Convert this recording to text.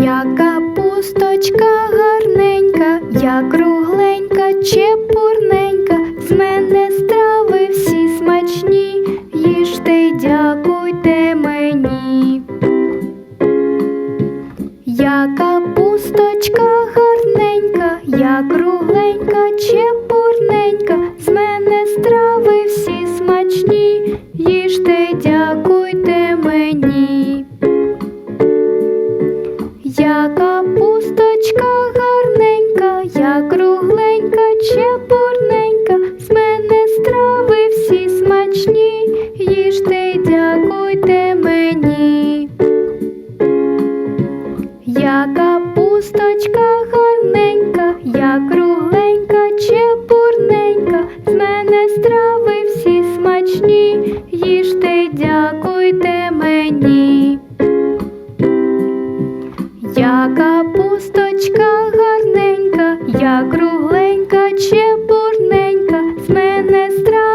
Я капусточка гарненька, я кругленька, чепурненька, з мене страви всі смачні, їжте дякуйте мені. Я капусточка гарненька, я кругленька, чепурненька, з мене. моя капусточка гарненька, я кругленька, чепурненька, з мене страви всі смачні, їжте й дякуйте мені. Я капусточка гарненька, я кругленька, чепурненька, з мене страви всі смачні. капусточка гарненька, я кругленька, чепурненька, з мене страх.